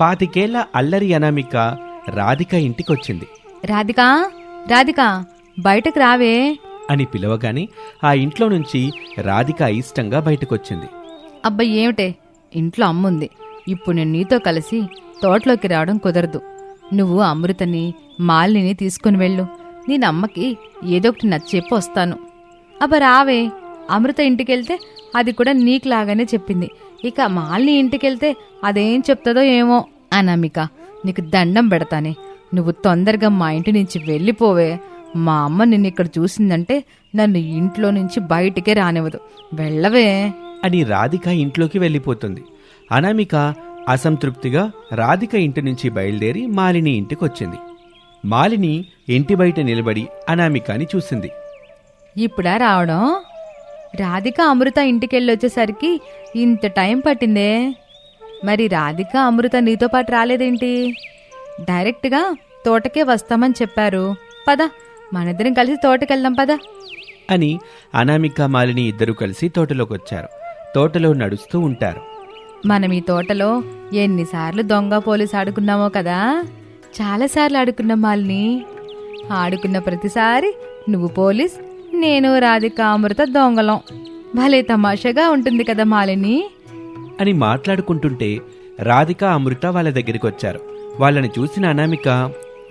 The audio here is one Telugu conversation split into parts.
పాతికేళ్ళ అల్లరి అనామిక రాధిక ఇంటికొచ్చింది. రాధికా? రాధికా బయటకు రావే. అని పిలవగానే ఆ ఇంట్లో నుంచి రాధిక అయిష్టంగా బయటకొచ్చింది. అబ్బా ఏమిటే? ఇంట్లో అమ్ముంది. ఇప్పుడు నేను నీతో కలిసి తోటలోకి రావడం కుదరదు. నువ్వు అమృతని మాలిని తీసుకుని వెళ్ళు. నేను అమ్మకి ఏదో ఒకటి నచ్చేప్పి వస్తాను. అబ్బా రావే. అమృత ఇంటికెళ్తే అది కూడా నీకులాగానే చెప్పింది. ఇక మాలిని ఇంటికెళ్తే అదేం చెప్తుందో ఏమో అనామిక. నీకు దండం పెడతానే. నువ్వు తొందరగా మా ఇంటి నుంచి వెళ్ళిపోవే. మా అమ్మ నిన్ను ఇక్కడ చూసిందంటే నన్ను ఇంట్లో నుంచి బయటికే రానివ్వదు. వెళ్ళవే. అని రాధిక ఇంట్లోకి వెళ్ళిపోతుంది. అనామిక అసంతృప్తిగా రాధిక ఇంటి నుంచి బయలుదేరి మాలిని ఇంటికొచ్చింది. మాలిని ఇంటి బయట నిలబడి అనామికని చూసింది. ఇప్పుడా రావడం? రాధిక అమృత ఇంటికెళ్ళి వచ్చేసరికి ఇంత టైం పట్టిందే? మరి రాధిక అమృత నీతో పాటు రాలేదేంటి? డైరెక్ట్గా తోటకే వస్తామని చెప్పారు. పద మనిద్దరం కలిసి తోటకెళ్దాం పద. అని అనామిక మాలిని ఇద్దరూ కలిసి తోటలోకొచ్చారు. తోటలో నడుస్తూ ఉంటారు. మనం ఈ తోటలో ఎన్నిసార్లు దొంగ పోలీస్ ఆడుకున్నామో కదా? చాలాసార్లు ఆడుకున్నాం మాలిని. ఆడుకున్న ప్రతిసారి నువ్వు పోలీస్ నేను రాధిక అమృత దొంగలం. భలే తమాషాగా ఉంటుంది కదా మాలిని? అని మాట్లాడుకుంటుంటే రాధిక అమృత వాళ్ళ దగ్గరికి వచ్చారు వాళ్ళని చూసిన అనామిక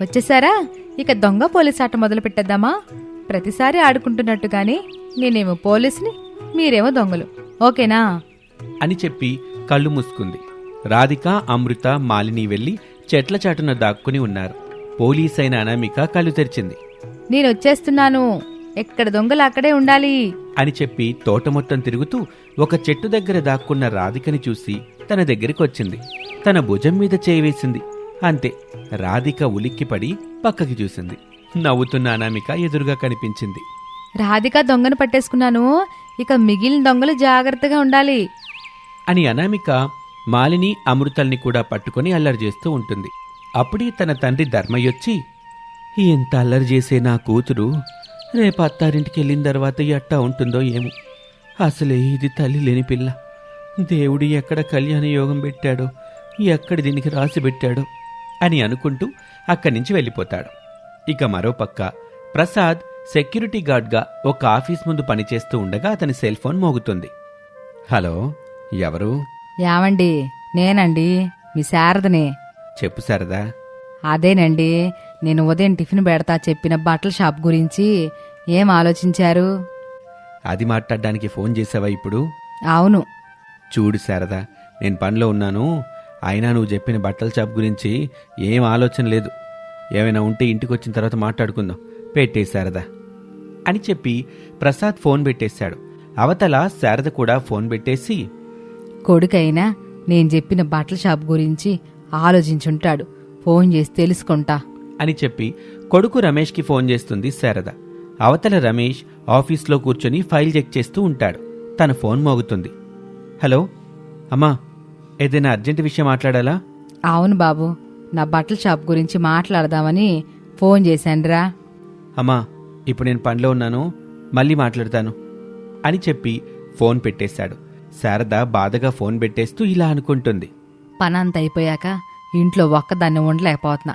వచ్చేసారా? ఇక దొంగ పోలీస్ ఆట మొదలు పెట్టేద్దామా? ప్రతిసారి ఆడుకుంటున్నట్టుగానే నేనేమో పోలీస్ని మీరేమో దొంగలు. ఓకేనా? అని చెప్పి కళ్ళు మూసుకుంది. రాధిక అమృత మాలిని వెళ్ళి చెట్ల చాటున దాక్కుని ఉన్నారు. పోలీస్ అయిన అనామిక కళ్ళు తెరిచింది. నేను వచ్చేస్తున్నాను ఎక్కడ దొంగలు అక్కడే ఉండాలి. అని చెప్పి తోట మొత్తం తిరుగుతూ ఒక చెట్టు దగ్గర దాక్కున్న రాధికని చూసి తన దగ్గరికి వచ్చింది తన భుజం మీద చేయి వేసింది. అంతే రాధిక ఉలిక్కిపడి పక్కకి చూసింది. నవ్వుతున్న అనామిక ఎదురుగా కనిపించింది. రాధిక దొంగను పట్టేసుకున్నాను. ఇక మిగిలిన దొంగలు జాగ్రత్తగా ఉండాలి. అని అనామిక మాలిని అమృతల్ని కూడా పట్టుకొని అల్లరి చేస్తూ ఉంటుంది. అప్పుడే తన తండ్రి ధర్మయ్యొచ్చి ఎంత అల్లరి చేసే నా కూతురు రేపు అత్తారింటికి వెళ్ళిన తర్వాత ఎట్టా ఉంటుందో ఏమో. అసలే ఇది తల్లి లేని పిల్ల. దేవుడు ఎక్కడ కళ్యాణ యోగం పెట్టాడో ఎక్కడ దీనికి రాసి పెట్టాడో అని అనుకుంటూ అక్కడి నుంచి వెళ్ళిపోతాడు. ఇక మరోపక్క ప్రసాద్ సెక్యూరిటీ గార్డ్గా ఒక ఆఫీస్ ముందు పనిచేస్తూ ఉండగా అతని సెల్ ఫోన్ మోగుతుంది. హలో ఎవరు? యావండి నేనండి మీ శారదనే. చెప్పు సరదా అదేనండి. నేను ఉదయం టిఫిన్ పెడతా చెప్పిన బట్టల షాప్ గురించి ఏం ఆలోచించారు? అది మాట్లాడడానికి ఫోన్ చేసావా ఇప్పుడు? అవును. చూడు శారదా నేను పనిలో ఉన్నాను. అయినా నువ్వు చెప్పిన బట్టల షాప్ గురించి ఏం ఆలోచన లేదు. ఏమైనా ఉంటే ఇంటికి వచ్చిన తర్వాత మాట్లాడుకుందాం. పెట్టే శారదా. అని చెప్పి ప్రసాద్ ఫోన్ పెట్టేశాడు. అవతల శారద కూడా ఫోన్ పెట్టేసి కొడుకైనా నేను చెప్పిన బట్టల షాప్ గురించి ఆలోచించుంటాడు. ఫోన్ చేసి తెలుసుకుంటా. అని చెప్పి కొడుకు రమేష్కి ఫోన్ చేస్తుంది శారద. అవతల రమేష్ ఆఫీస్లో కూర్చొని ఫైల్ చెక్ చేస్తూ ఉంటాడు. తన ఫోన్ మోగుతుంది. హలో అమ్మా ఏదైనా అర్జెంట్ విషయం మాట్లాడాలా? అవును బాబు నా బట్టల షాప్ గురించి మాట్లాడదామని ఫోన్ చేశానురా. అమ్మా ఇప్పుడు నేను పనిలో ఉన్నాను మళ్ళీ మాట్లాడతాను అని చెప్పి ఫోన్ పెట్టేశాడు. శారద బాధగా ఫోన్ పెట్టేస్తూ ఇలా అనుకుంటుంది. పనంత అయిపోయాక ఇంట్లో ఒక్కదాన్ని ఉండలేకపోతున్నా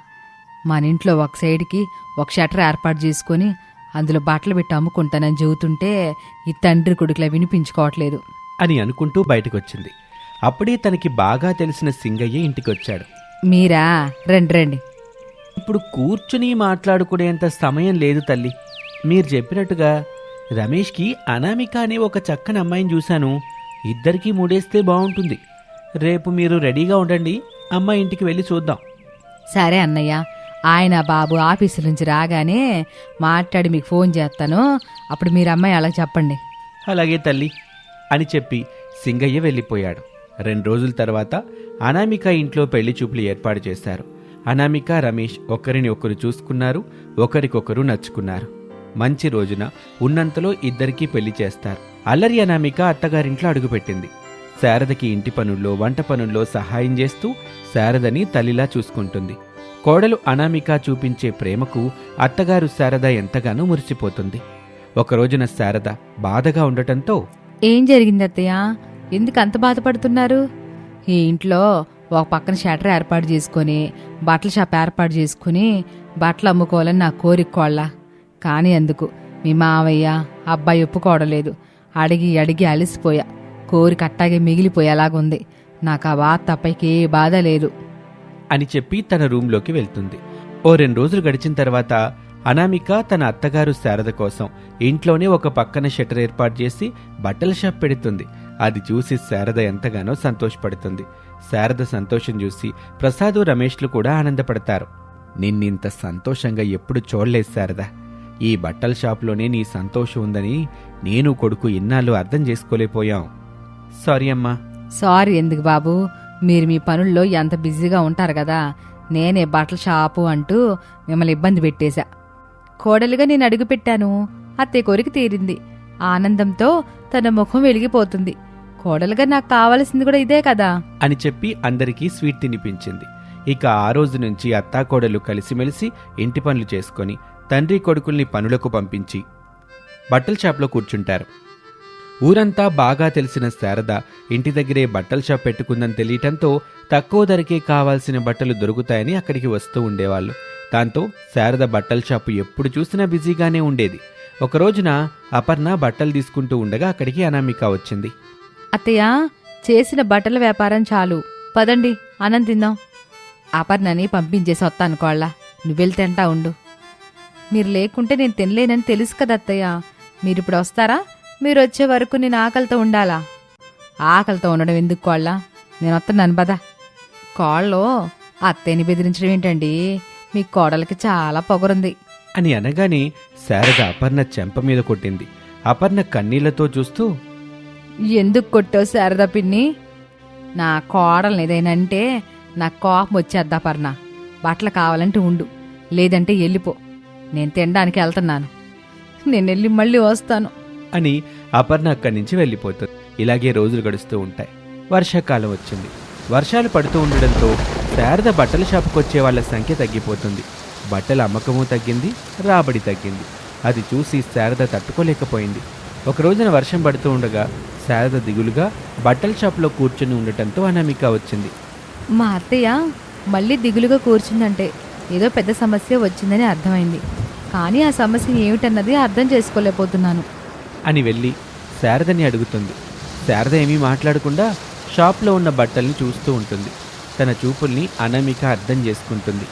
మన ఇంట్లో ఒక సైడ్కి ఒక షటర్ ఏర్పాటు చేసుకొని అందులో బట్టలు పెట్టి అమ్ముకుంటానని చెబుతుంటే ఈ తండ్రి కొడుకులా వినిపించుకోవట్లేదు. అని అనుకుంటూ బయటకొచ్చింది. అప్పుడే తనకి బాగా తెలిసిన సింగయ్య ఇంటికొచ్చాడు. మీరా? రండి రండి. ఇప్పుడు కూర్చుని మాట్లాడుకునేంత సమయం లేదు తల్లి. మీరు చెప్పినట్టుగా రమేష్కి అనామిక అనే ఒక చక్కని అమ్మాయిని చూశాను. ఇద్దరికీ మూడేస్తే బాగుంటుంది. రేపు మీరు రెడీగా ఉండండి. అమ్మాయి ఇంటికి వెళ్ళి చూద్దాం. సరే అన్నయ్య ఆయన బాబు ఆఫీసు నుంచి రాగానే మాట్లాడి మీకు ఫోన్ చేస్తాను. అప్పుడు మీరు అమ్మాయి అలా చెప్పండి. అలాగే తల్లి అని చెప్పి సింగయ్య వెళ్ళిపోయాడు. రెండు రోజుల తర్వాత అనామిక ఇంట్లో పెళ్ళి చూపులు ఏర్పాటు చేశారు. అనామిక రమేష్ ఒకరిని ఒకరు చూసుకున్నారు ఒకరికొకరు నచ్చుకున్నారు. మంచి రోజున ఉన్నంతలో ఇద్దరికీ పెళ్ళి చేస్తారు. అల్లరి అనామిక అత్తగారింట్లో అడుగుపెట్టింది. శారదకి ఇంటి పనుల్లో వంట పనుల్లో సహాయం చేస్తూ శారదని తల్లిలా చూసుకుంటుంది. కోడలు అనామిక చూపించే ప్రేమకు అత్తగారు శారద ఎంతగానో మురిసిపోతుంది. ఒకరోజున శారద బాధగా ఉండటంతో ఏం జరిగింది అత్తయ్య ఎందుకు అంత బాధపడుతున్నారు? ఈ ఇంట్లో ఒక పక్కన షటర్ ఏర్పాటు చేసుకొని బట్టల షాప్ ఏర్పాటు చేసుకుని బట్టలు అమ్ముకోవాలని నా కోరిక కోళ్ళ. కానీ ఎందుకు మీ మావయ్య అబ్బాయి ఒప్పుకోవడలేదు అడిగి అడిగి అలసిపోయా. కోరిక అట్టాగే మిగిలిపోయేలాగుంది. నాకు ఆ బాధ తప్పకి ఏ బాధ లేదు. అని చెప్పి తన రూంలోకి వెళ్తుంది. ఓ రెండు రోజులు గడిచిన తర్వాత అనామిక తన అత్తగారు శారద కోసం ఇంట్లోనే ఒక పక్కన షట్టర్ ఏర్పాటు చేసి బట్టల షాప్ పెడుతుంది. అది చూసి శారద ఎంతగానో సంతోషపడుతుంది. శారద సంతోషం చూసి ప్రసాదు రమేష్లు కూడా ఆనందపడతారు. నిన్నింత సంతోషంగా ఎప్పుడు చూడలేదు శారద. ఈ బట్టల షాప్లోనే నీ సంతోషం ఉందని నేను కొడుకు ఇన్నాళ్ళు అర్థం చేసుకోలేకపోయాం. సారీ అమ్మా. సారీ ఎందుకు బాబు? మీరు మీ పనుల్లో ఎంత బిజీగా ఉంటారు కదా? నేనే బట్టల షాపు అంటూ మిమ్మల్ని ఇబ్బంది పెట్టేశా. కోడలుగా నేను అడుగు పెట్టాను. అత్తయ్య కోరిక తీరింది. ఆనందంతో తన ముఖం వెలిగిపోతుంది. కోడలుగా నాకు కావలసింది కూడా ఇదే కదా? అని చెప్పి అందరికీ స్వీట్ తినిపించింది. ఇక ఆ రోజు నుంచి అత్తాకోడలు కలిసిమెలిసి ఇంటి పనులు చేసుకొని తండ్రి కొడుకుల్ని పనులకు పంపించి బట్టల షాప్లో కూర్చుంటారు. ఊరంతా బాగా తెలిసిన శారద ఇంటి దగ్గరే బట్టల షాప్ పెట్టుకుందని తెలియటంతో తక్కువ ధరకే కావాల్సిన బట్టలు దొరుకుతాయని అక్కడికి వస్తూ ఉండేవాళ్ళు. దాంతో శారద బట్టల షాపు ఎప్పుడు చూసినా బిజీగానే ఉండేది. ఒక రోజున అపర్ణ బట్టలు తీసుకుంటూ ఉండగా అక్కడికి అనామిక వచ్చింది. అత్తయ్య చేసిన బట్టల వ్యాపారం చాలు. పదండి అన్నం తిందాం. అపర్ణని పంపించేసి వస్తాను కోళ్ళ. నువ్వెళ్ళి తింటా ఉండు. మీరు లేకుంటే నేను తినలేనని తెలుసు కదా అత్తయ్య. మీరిప్పుడు వస్తారా? మీరు వచ్చే వరకు నేను ఆకలితో ఉండాలా? ఆకలితో ఉండడం ఎందుకు కోళ్ళ? నేను వస్తున్నాను పదా. కోళ్ళలో అత్తయ్యని బెదిరించడం ఏంటండి? మీ కోడలికి చాలా పొగరుంది. అని అనగానే శారద అపర్ణ చెంప మీద కొట్టింది. అపర్ణ కన్నీళ్ళతో చూస్తూ ఎందుకు కొట్టావు శారదా పిన్ని? నా కోడల్ని ఏదైనంటే నా కోపం వచ్చేద్దా పర్ణ బట్టలు కావాలంటే ఉండు లేదంటే వెళ్ళిపో. నేను తినడానికి వెళ్తున్నాను. నేను వెళ్ళి మళ్ళీ వస్తాను. అని అపర్ణ అక్కడి నుంచి వెళ్ళిపోతుంది. ఇలాగే రోజులు గడుస్తూ ఉంటాయి. వర్షాకాలం వచ్చింది. వర్షాలు పడుతూ ఉండడంతో శారద బట్టల షాపుకొచ్చే వాళ్ళ సంఖ్య తగ్గిపోతుంది. బట్టల అమ్మకము తగ్గింది రాబడి తగ్గింది. అది చూసి శారద తట్టుకోలేకపోయింది. ఒక రోజున వర్షం పడుతూ ఉండగా శారద దిగులుగా బట్టల షాప్లో కూర్చుని ఉండటంతో అనామిక వచ్చింది. మా అత్తయ్య మళ్ళీ దిగులుగా కూర్చుందంటే ఏదో పెద్ద సమస్య వచ్చిందని అర్థమైంది. కానీ ఆ సమస్య ఏమిటన్నది అర్థం చేసుకోలేకపోతున్నాను. అని వెళ్ళి శారదని అడుగుతుంది. శారద ఏమీ మాట్లాడకుండా షాప్లో ఉన్న బట్టల్ని చూస్తూ ఉంటుంది. తన చూపుల్ని అనామిక అర్థం చేసుకుంటుంది.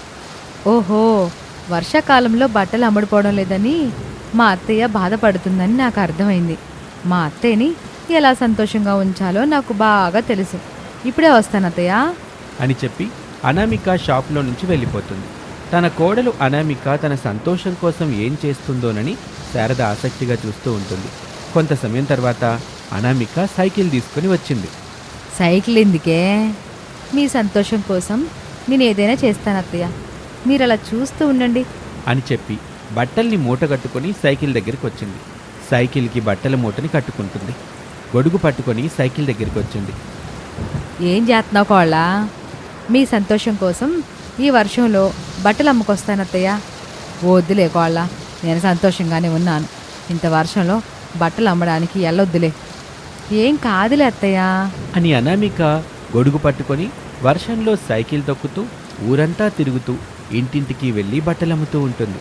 ఓహో వర్షాకాలంలో బట్టలు అమ్ముడుపోవడం లేదని మా అత్తయ్య బాధపడుతుందని నాకు అర్థమైంది. మా అత్తయ్యని ఎలా సంతోషంగా ఉంచాలో నాకు బాగా తెలుసు. ఇప్పుడే వస్తాను అత్తయ్య. అని చెప్పి అనామిక షాప్లో నుంచి వెళ్ళిపోతుంది. తన కోడలు అనామిక తన సంతోషం కోసం ఏం చేస్తుందోనని శారద ఆసక్తిగా చూస్తూ ఉంటుంది. కొంత సమయం తర్వాత అనామిక సైకిల్ తీసుకుని వచ్చింది. సైకిల్ ఎందుకే? మీ సంతోషం కోసం నేను ఏదైనా చేస్తాను అత్తయ్య. మీరు అలా చూస్తూ ఉండండి. అని చెప్పి బట్టల్ని మూట కట్టుకొని సైకిల్ దగ్గరికి వచ్చింది. సైకిల్కి బట్టల మూటని కట్టుకుంటుంది. గొడుగు పట్టుకొని సైకిల్ దగ్గరికి వచ్చింది. ఏం చేస్తున్నావు కోళ్ళ? మీ సంతోషం కోసం ఈ వర్షంలో బట్టలు అమ్ముకొస్తాను అత్తయ్య. వద్దులే కోళ్ళ. నేను సంతోషంగానే ఉన్నాను. ఇంత వర్షంలో బట్టలు అమ్మడానికి ఎల్లొద్దులే. ఏం కాదులే అత్తయ్య. అని అనామిక గొడుగు పట్టుకొని వర్షంలో సైకిల్ తొక్కుతూ ఊరంతా తిరుగుతూ ఇంటింటికి వెళ్ళి బట్టలమ్ముతూ ఉంటుంది.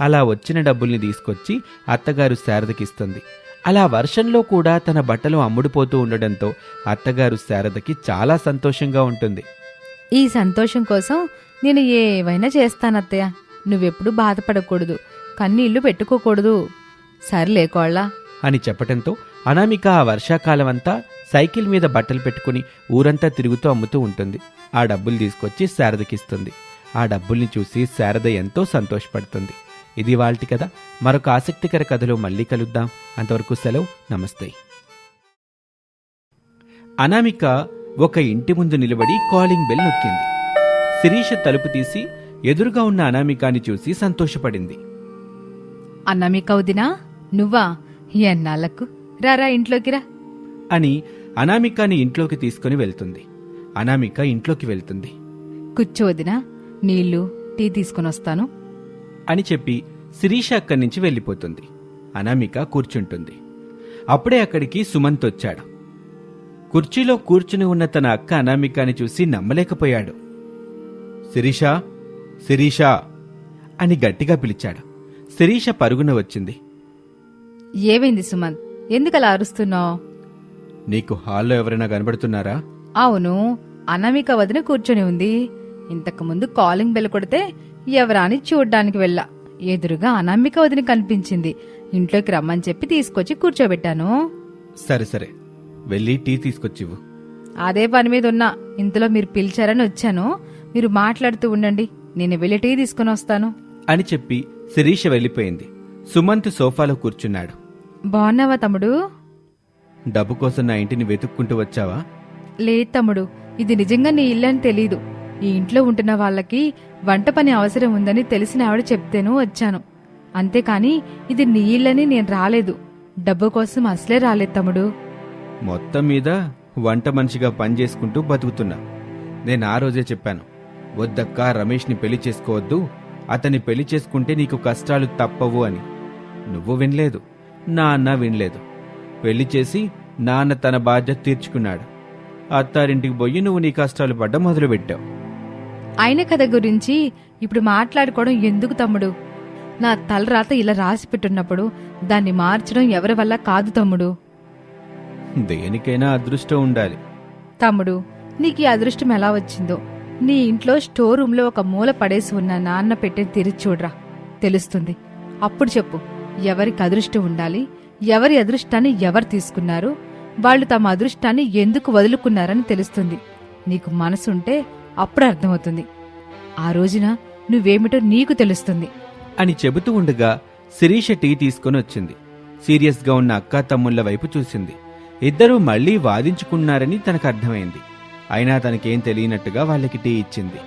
అలా వచ్చిన డబ్బుల్ని తీసుకొచ్చి అత్తగారు శారదకిస్తుంది. అలా వర్షంలో కూడా తన బట్టలు అమ్ముడుపోతూ ఉండడంతో అత్తగారు శారదకి చాలా సంతోషంగా ఉంటుంది. ఈ సంతోషం కోసం నేను ఏవైనా చేస్తాను అత్తయ్య నువ్వెప్పుడు బాధపడకూడదు. కన్నీళ్ళు పెట్టుకోకూడదు. సర్లే కోళ్ళ. అని చెప్పటంతో అనామిక ఆ వర్షాకాలం అంతా సైకిల్ మీద బట్టలు పెట్టుకుని ఊరంతా తిరుగుతూ అమ్ముతూ ఉంటుంది. ఆ డబ్బులు తీసుకొచ్చి శారదకిస్తుంది. ఆ డబ్బుల్ని చూసి శారద ఎంతో సంతోషపడుతుంది. ఇది వాళ్ళటి కదా మరొక ఆసక్తికర కథలో మళ్ళీ కలుద్దాం. అంతవరకు సెలవు. నమస్తే. అనామిక ఒక ఇంటి ముందు నిలబడి కాలింగ్ బెల్ నొక్కింది. శిరీష తలుపు తీసి ఎదురుగా ఉన్న అనామికాని చూసి సంతోషపడింది. అన్నమీ కౌదినా? నువ్వా? ఎన్నాళ్ళకు రారా ఇంట్లోకి రా. అని అనామికాని ఇంట్లోకి తీసుకుని వెళ్తుంది. అనామిక ఇంట్లోకి వెళ్తుంది. కూర్చోదినా నీళ్ళు టీ తీసుకొని వస్తాను. అని చెప్పి శిరీష అక్కడి నుంచి వెళ్ళిపోతుంది. అనామిక కూర్చుంటుంది. అప్పుడే అక్కడికి సుమంత్ వచ్చాడు. కుర్చీలో కూర్చుని ఉన్న తన అక్క అనామికాని చూసి నమ్మలేకపోయాడు. శిరీష శిరీష అని గట్టిగా పిలిచాడు. శిరీష పరుగున వచ్చింది. ఏమైంది సుమంత్? ఎందుకలా అరుస్తున్నావు? నీకు హాల్లో ఎవరైనా కనబడుతున్నారా? అవును అనామిక వదిన కూర్చొని ఉంది. ఇంతకుముందు కాలింగ్ బెల్ కొడితే ఎవరా అని చూడ్డానికి వెళ్ళా. ఎదురుగా అనామిక వదిన కనిపించింది. ఇంట్లోకి రమ్మని చెప్పి తీసుకొచ్చి కూర్చోబెట్టాను. సరే సరే. వెళ్ళి టీ తీసుకొచ్చివు అదే పని మీద ఉన్నా. ఇంతలో మీరు పిలిచారని వచ్చాను. మీరు మాట్లాడుతూ ఉండండి. నేను వెళ్ళి టీ తీసుకుని వస్తాను. అని చెప్పి శిరీష వెళ్ళిపోయింది. సుమంత్ సోఫాలో కూర్చున్నాడు. బాగున్నావా తమ్ముడు? డబ్బు కోసం నా ఇంటిని వెతుక్కుంటూ వచ్చావా? లేదు తమ్ముడు ఇది నిజంగా నీ ఇల్లు అని తెలీదు. ఈ ఇంట్లో ఉంటున్న వాళ్ళకి వంట పని అవసరం ఉందని తెలిసిన ఆవిడ చెప్తేనూ వచ్చాను. అంతేకాని ఇది నీ ఇల్లని నేను రాలేదు. డబ్బు కోసం అసలే రాలేదు తమ్ముడు. మొత్తం మీద వంట మనిషిగా పనిచేసుకుంటూ బతుకుతున్నా. నేను ఆ రోజే చెప్పాను వద్దక్క రమేష్ని పెళ్ళి చేసుకోవద్దు అతన్ని పెళ్ళి చేసుకుంటే నీకు కష్టాలు తప్పవు అని. నువ్వు వినలేదు. నా అన్న వినలేదు. పెళ్ళి చేసి నాన్న తన బాధ్యత తీర్చుకున్నాడు. అత్తారింటికి పోయి నువ్వు నీ కష్టాలు పడ్డ మొదలుపెట్టావు. ఆయన కథ గురించి ఇప్పుడు మాట్లాడుకోవడం ఎందుకు తమ్ముడు? నా తలరాత ఇలా రాసి పెట్టున్నప్పుడు దాన్ని మార్చడం ఎవరి వల్ల కాదు తమ్ముడు. దేనికైనా అదృష్టం ఉండాలి. తమ్ముడు నీకు ఈ అదృష్టం ఎలా వచ్చిందో? నీ ఇంట్లో స్టోర్ రూమ్లో ఒక మూల పడేసి ఉన్న నాన్న పెట్టే తెరిచి చూడరా తెలుస్తుంది. అప్పుడు చెప్పు ఎవరికి అదృష్టం ఉండాలి? ఎవరి అదృష్టాన్ని ఎవరు తీసుకున్నారు? వాళ్ళు తమ అదృష్టాన్ని ఎందుకు వదులుకున్నారని తెలుస్తుంది. నీకు మనసుంటే అప్పుడు అర్థమవుతుంది. ఆ రోజున నువ్వేమిటో నీకు తెలుస్తుంది. అని చెబుతూ ఉండగా శిరీష టీ తీసుకొని వచ్చింది. సీరియస్గా ఉన్న అక్కా తమ్ముళ్ళ వైపు చూసింది. ఇద్దరూ మళ్ళీ వాదించుకున్నారని తనకు అర్థమైంది. అయినా తనకేం తెలియనట్టుగా వాళ్ళకి టీ ఇచ్చింది.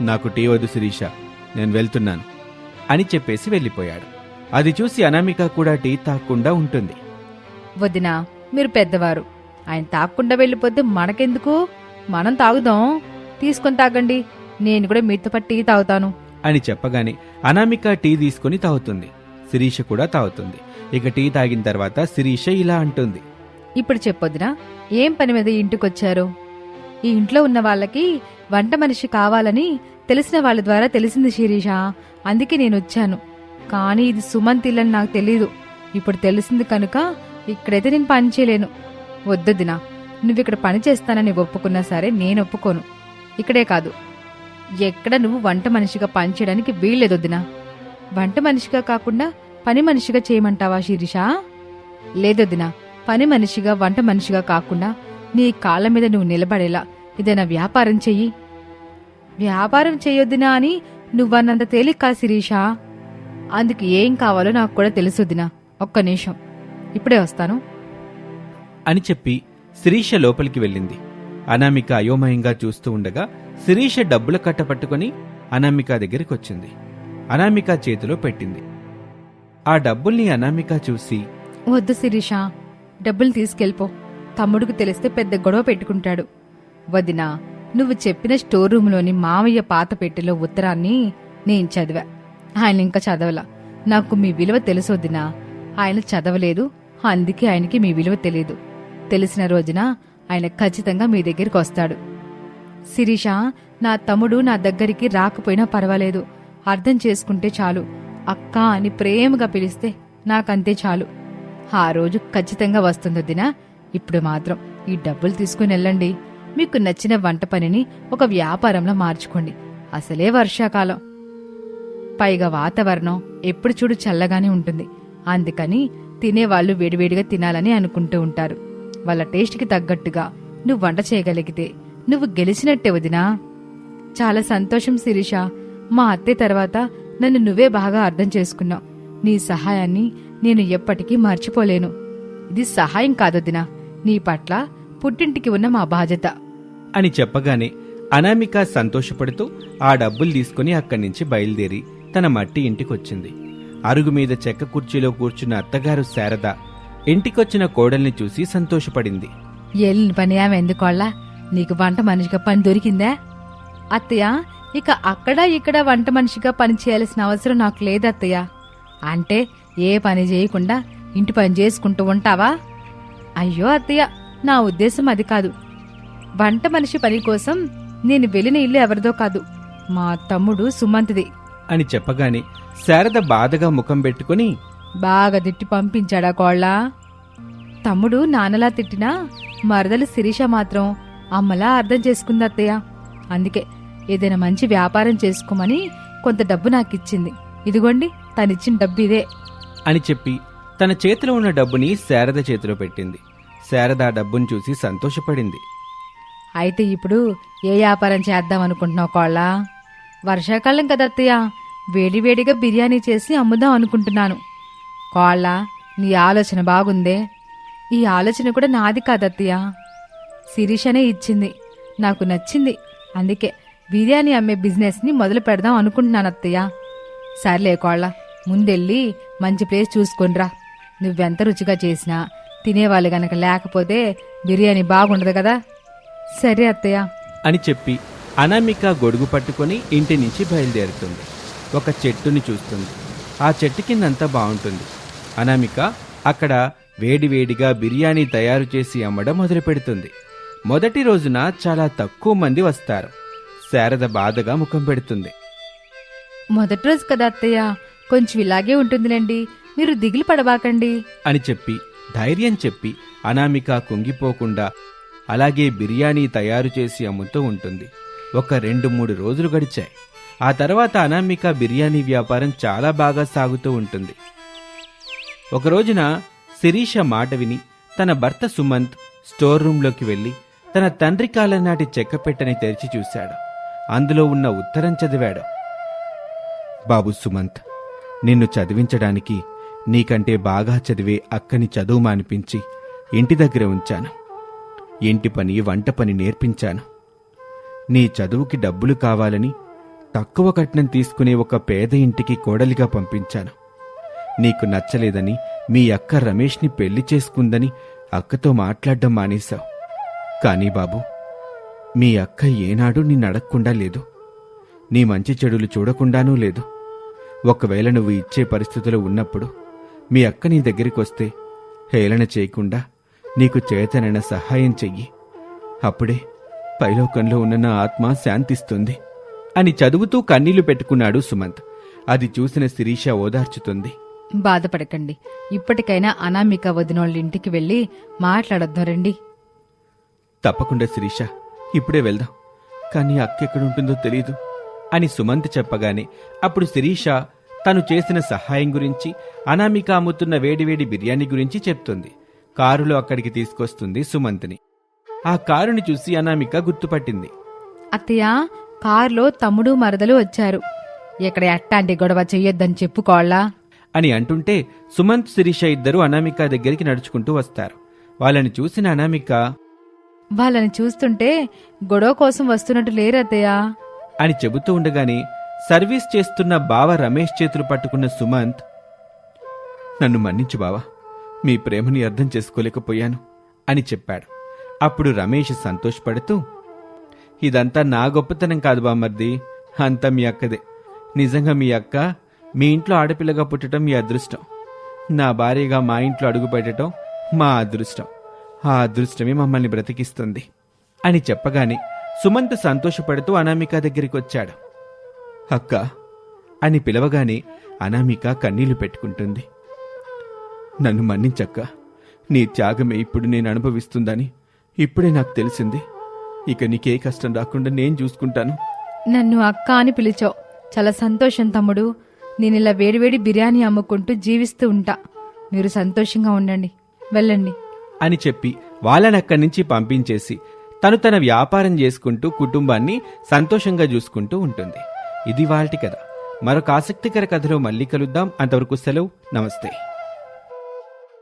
నాకు టీ వద్దు శిరీష నేను వెళ్తున్నాను అని చెప్పేసి వెళ్ళిపోయాడు. అది చూసి అనామిక కూడా టీ తాక్కుండా ఉంటుంది. వదినా మీరు పెద్దవారు. ఆయన తాగకుండా వెళ్ళిపోతే మనకెందుకు? మనం తాగుదాం. తీసుకొని తాగండి. నేను కూడా మీతో పాటు టీ తాగుతాను. అని చెప్పగానే అనామిక టీ తీసుకుని తాగుతుంది. శిరీష కూడా తాగుతుంది. ఇక టీ తాగిన తర్వాత శిరీష ఇలా అంటుంది. ఇప్పుడు చెప్పొద్దునా? ఏం పని మీద ఇంటికొచ్చారు? ఈ ఇంట్లో ఉన్న వాళ్ళకి వంట మనిషి కావాలని తెలిసిన వాళ్ళ ద్వారా తెలిసింది శిరీష. అందుకే నేను వచ్చాను కానీ ఇది సుమంత్ ఇల్లని నాకు తెలీదు. ఇప్పుడు తెలిసింది కనుక ఇక్కడైతే నేను పని చేయలేను. వద్దొద్దునా? నువ్వు ఇక్కడ పని చేస్తానని ఒప్పుకున్నా సరే నేను ఒప్పుకోను ఇక్కడే కాదు. ఎక్కడ నువ్వు వంట మనిషిగా పని చేయడానికి వీల్లేదొద్దునా? వంట మనిషిగా కాకుండా పని మనిషిగా చేయమంటావా శిరీష? లేదొద్దునా? పని మనిషిగా వంట మనిషిగా కాకుండా నీ కాళ్ళ మీద నువ్వు నిలబడేలా ఏదైనా వ్యాపారం చెయ్యి. వ్యాపారం చేయొద్దునా అని నువ్వన్నంత తేలిక శిరీషా. అందుకు ఏం కావాలో నాకు కూడా తెలుసొద్దినా ఒక్క నిమిషం. ఇప్పుడే వస్తాను. అని చెప్పి శిరీష లోపలికి వెళ్ళింది. అనామిక అయోమయంగా చూస్తూ ఉండగా శిరీష డబ్బుల కట్ట పట్టుకొని అనామిక దగ్గరికి వచ్చింది అనామిక చేతిలో పెట్టింది. ఆ డబ్బుల్ని అనామిక చూసి వద్దు శిరీష. డబ్బులు తీసుకెళ్ళిపో. తమ్ముడికి తెలిస్తే పెద్ద గొడవ పెట్టుకుంటాడు. వదినా నువ్వు చెప్పిన స్టోర్ రూమ్లోని మామయ్య పాత పెట్టెలో ఉత్తరాన్ని నేను చదివా. ఆయన ఇంకా చదవలా. నాకు మీ విలువ తెలుసొద్దినా ఆయన చదవలేదు. అందుకే ఆయనకి మీ విలువ తెలియదు తెలిసిన రోజున ఆయన ఖచ్చితంగా మీ దగ్గరికి వస్తాడు. శిరీష నా తమ్ముడు నా దగ్గరికి రాకపోయినా పర్వాలేదు. అర్థం చేసుకుంటే చాలు. అక్క అని ప్రేమగా పిలిస్తే నాకంతే చాలు. ఆ రోజు ఖచ్చితంగా వస్తుందొద్దినా ఇప్పుడు మాత్రం ఈ డబ్బులు తీసుకుని వెళ్ళండి. మీకు నచ్చిన వంట పనిని ఒక వ్యాపారంలో మార్చుకోండి. అసలే వర్షాకాలం. పైగా వాతావరణం ఎప్పుడు చూడు చల్లగానే ఉంటుంది. అందుకని తినేవాళ్ళు వేడివేడిగా తినాలని అనుకుంటూ ఉంటారు. వాళ్ళ టేస్ట్కి తగ్గట్టుగా నువ్వు వంట చేయగలిగితే నువ్వు గెలిచినట్టే వదినా. చాలా సంతోషం శిరీష. మా అత్తే తర్వాత నన్ను నువ్వే బాగా అర్థం చేసుకున్నావు. నీ సహాయాన్ని నేను ఎప్పటికీ మర్చిపోలేను. ఇది సహాయం కాదొదినా నీ పట్ల పుట్టింటికి ఉన్న మా బాధ్యత. అని చెప్పగానే అనామిక సంతోషపడుతూ ఆ డబ్బులు తీసుకుని అక్కడి నుంచి బయలుదేరి తన మట్టి ఇంటికొచ్చింది. అరుగు మీద చెక్క కుర్చీలో కూర్చున్న అత్తగారు శారద ఇంటికొచ్చిన కోడల్ని చూసి సంతోషపడింది. ఎల్లిన పని ఆమె ఎందుకోళ్ళ? నీకు వంట మనిషిగా పని దొరికిందా? అత్తయ్య ఇక అక్కడ ఇక్కడ వంట మనిషిగా పని చేయాల్సిన అవసరం నాకు లేదు అత్తయ్య. అంటే ఏ పని చేయకుండా ఇంటి పని చేసుకుంటూ ఉంటావా? అయ్యో అత్తయ్య నా ఉద్దేశం అది కాదు. వంట మనిషి పని కోసం నేను వెళ్ళిన ఇల్లు ఎవరిదో కాదు. మా తమ్ముడు సుమంత్ది. అని చెప్పగానే శారద బాధగా ముఖం పెట్టుకుని బాగా తిట్టి పంపించాడా కోళ్ళ? తమ్ముడు నాన్నలా తిట్టినా మరదలు శిరీష మాత్రం అమ్మలా అర్థం చేసుకుంది అత్తయ్య. అందుకే ఏదైనా మంచి వ్యాపారం చేసుకోమని కొంత డబ్బు నాకిచ్చింది. ఇదిగోండి తనిచ్చిన డబ్బు ఇదే. అని చెప్పి తన చేతిలో ఉన్న డబ్బుని శారద చేతిలో పెట్టింది. శారద ఆ డబ్బును చూసి సంతోషపడింది. అయితే ఇప్పుడు ఏ వ్యాపారం చేద్దాం అనుకుంటున్నావు కోళ్ళ? వర్షాకాలం కదా అత్తయ్య. వేడివేడిగా బిర్యానీ చేసి అమ్ముదాం అనుకుంటున్నాను. కోళ్ళ నీ ఆలోచన బాగుందే. ఈ ఆలోచన కూడా నాది కాదత్తయ్య శిరీషనే ఇచ్చింది. నాకు నచ్చింది. అందుకే బిర్యానీ అమ్మే బిజినెస్ని మొదలు పెడదాం అనుకుంటున్నాను అత్తయ్య. సర్లే కోళ్ళ. ముందెళ్ళి మంచి ప్లేస్ చూసుకొనిరా. నువ్వెంత రుచిగా చేసినా తినేవాళ్ళు గనక లేకపోతే బిర్యానీ బాగుండదు కదా? సరే అత్తయ్య. అని చెప్పి అనామిక గొడుగు పట్టుకొని ఇంటి నుంచి బయలుదేరుతుంది. ఒక చెట్టుని చూస్తుంది. ఆ చెట్టు కిందంతా బాగుంటుంది. అనామిక అక్కడ వేడివేడిగా బిర్యానీ తయారు చేసి అమ్మడం మొదలు పెడుతుంది మొదటి రోజున చాలా తక్కువ మంది వస్తారు. శారద బాధగా ముఖం పెడుతుంది. మొదటి రోజు కదా అత్తయ్య. కొంచెం ఇలాగే ఉంటుందిలేండి. మీరు దిగులు పడబాకండి. అని చెప్పి ధైర్యం చెప్పి అనామిక కుంగిపోకుండా అలాగే బిర్యానీ తయారు చేసి అమ్ముతూ ఉంటుంది. ఒక రెండు మూడు రోజులు గడిచాయి. ఆ తర్వాత అనామిక బిర్యానీ వ్యాపారం చాలా బాగా సాగుతూ ఉంటుంది. ఒక రోజున శిరీష మాట విని తన భర్త సుమంత్ స్టోర్ రూంలోకి వెళ్ళి తన తండ్రి కాలం నాటి చెక్కపెట్టని తెరిచి చూశాడు. అందులో ఉన్న ఉత్తరం చదివాడు. బాబు సుమంత్ నిన్ను చదివించడానికి నీకంటే బాగా చదివే అక్కని చదువు మానిపించి ఇంటి దగ్గర ఉంచాను. ఇంటి పని వంట పని నేర్పించాను. నీ చదువుకి డబ్బులు కావాలని తక్కువ కట్నం తీసుకునే ఒక పేద ఇంటికి కోడలిగా పంపించాను. నీకు నచ్చలేదని మీ అక్క రమేష్ని పెళ్ళి చేసుకుందని అక్కతో మాట్లాడడం మానేశావు. కానీ బాబు మీ అక్క ఏనాడు నిన్ను అడగకుండా లేదు. నీ మంచి చెడులు చూడకుండానూ లేదు. ఒకవేళ నువ్వు ఇచ్చే పరిస్థితిలో ఉన్నప్పుడు మీ అక్క నీ దగ్గరికి వస్తే హేళన చేయకుండా నీకు చేతనైన సహాయం చెయ్యి. అప్పుడే పైలోకంలో ఉన్న నా ఆత్మ శాంతిస్తుంది అని చదువుతూ కన్నీళ్ళు పెట్టుకున్నాడు సుమంత్. అది చూసిన శిరీష ఓదార్చుతుంది. బాధపడకండి. ఇప్పటికైనా అనామిక వదినోళ్ళ ఇంటికి వెళ్ళి మాట్లాడొద్దాం రండి. తప్పకుండా శిరీష ఇప్పుడే వెళ్దాం. కానీ అక్క ఎక్కడుంటుందో తెలియదు అని సుమంత్ చెప్పగానే అప్పుడు శిరీష తను చేసిన సహాయం గురించి అనామిక అమ్ముతున్న వేడివేడి బిర్యానీ గురించి చెప్తుంది. కారులో అక్కడికి తీసుకొస్తుంది సుమంత్ని. ఆ కారుని చూసి అనామిక గుర్తుపట్టింది. అత్తయ్య కారులో తమ్ముడు మరదలు వచ్చారు. ఇక్కడ ఎట్టాంటి గొడవ చెయ్యొద్దని చెప్పుకోళ్ళా అని అంటుంటే సుమంత్ శిరీష ఇద్దరు అనామిక దగ్గరికి నడుచుకుంటూ వస్తారు. వాళ్ళని చూసిన అనామిక వాళ్ళని చూస్తుంటే గొడవ కోసం వస్తున్నట్టు లేరు అత్తయ్య అని చెబుతూ ఉండగానే సర్వీస్ చేస్తున్న బావ రమేష్ చేతులు పట్టుకున్న సుమంత్ నన్ను మన్నించు బావా మీ ప్రేమని అర్థం చేసుకోలేకపోయాను అని చెప్పాడు. అప్పుడు రమేష్ సంతోషపడుతూ ఇదంతా నా గొప్పతనం కాదు బామర్ది అంతా మీ అక్కదే. నిజంగా మీ అక్క మీ ఇంట్లో ఆడపిల్లగా పుట్టడం మీ అదృష్టం. నా భార్యగా మా ఇంట్లో అడుగు పెట్టడం మా అదృష్టం. ఆ అదృష్టమే మమ్మల్ని బ్రతికిస్తుంది అని చెప్పగానే సుమంత్ సంతోషపడుతూ అనామిక దగ్గరికి వచ్చాడు. అక్క అని పిలవగానే అనామిక కన్నీళ్ళు పెట్టుకుంటుంది. నన్ను మన్నించక్క నీ త్యాగమే ఇప్పుడు నేను అనుభవిస్తుందని. ఇప్పుడే నాకు తెలిసింది. ఇక నీకే కష్టం రాకుండా నేను చూసుకుంటాను. నన్ను అక్క అని పిలిచావు చాలా సంతోషం తమ్ముడు. నేను ఇలా వేడివేడి బిర్యానీ అమ్ముకుంటూ జీవిస్తూ ఉంటా. మీరు సంతోషంగా ఉండండి. వెళ్ళండి. అని చెప్పి వాళ్ళని అక్కడి నుంచి పంపించేసి తను తన వ్యాపారం చేసుకుంటూ కుటుంబాన్ని సంతోషంగా చూసుకుంటూ ఉంటుంది. ఇది వాళ్ళ కథ. మరొక ఆసక్తికర కథలో మళ్ళీ కలుద్దాం. అంతవరకు సెలవు. నమస్తే.